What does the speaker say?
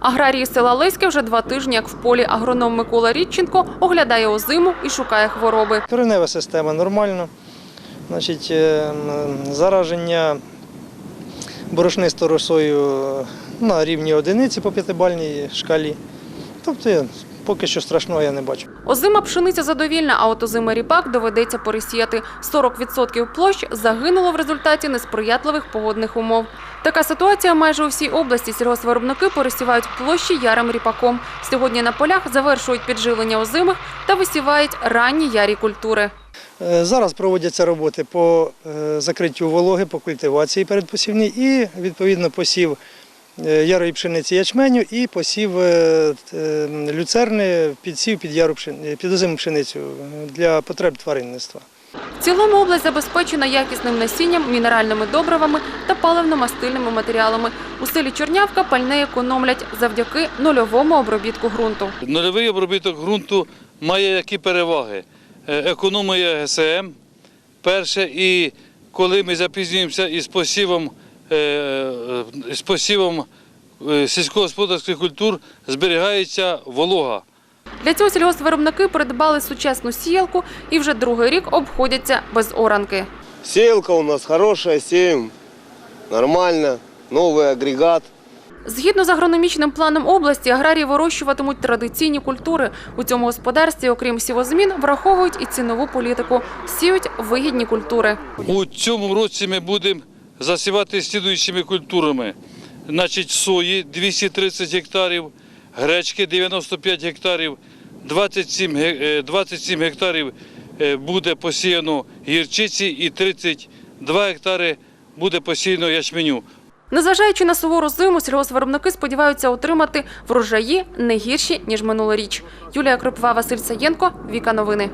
Аграрії села Леське вже два тижні, як в полі. Агроном Микола Рідченко оглядає озиму і шукає хвороби. Коренева система нормальна. Значить, е, зараження борошнистою росою на рівні одиниці по п'ятибальній шкалі. Тобто поки що страшного я не бачу. Озима пшениця задовільна, а от озимий ріпак доведеться пересіяти. 40% площ загинуло в результаті несприятливих погодних умов. Така ситуація майже у всій області. Сільгоспвиробники пересівають площі ярим ріпаком. Сьогодні на полях завершують підживлення озимих та висівають ранні ярі культури. Е, Зараз проводяться роботи по е, закриттю вологи, по культивації передпосівній і відповідно посів ярої пшениці ячменю і посів е, е, люцерни, підсів під яру пшен- під озиму пшеницю е, для потреб тваринництва. В цілому область забезпечена якісним насінням, мінеральними добривами та паливно-мастильними матеріалами. У селі Чорнявка пальне економлять завдяки нульовому обробітку ґрунту. Нульовий обробіток ґрунту має які переваги? Е, Економія ГСМ, перше, і коли ми запізнюємося із посівом, е, е, з посівом е, сільськогосподарських культур, зберігається волога. Для цього сільгоспвиробники придбали сучасну сіялку і вже другий рік обходяться без оранки. Сеялка у нас хорошая, сеем нормально, новый агрегат. Згідно з агрономічним планом області, аграрії вирощуватимуть традиційні культури. У цьому господарстві, окрім сівозмін, враховують і цінову політику. Сіють вигідні культури. У цьому році ми будемо засівати слідуючими культурами. Значить, сої 230 гектарів, гречки 95 гектарів, 27, ге- е, 27 гектарів е, буде посіяно гірчиці і 32 гектари буде посіяно ячменю. Незважаючи на сувору зиму, сільгоспвиробники сподіваються отримати врожаї не гірші ніж минулоріч. Юлія Кропива, Василь Саєнко, Віка Новини.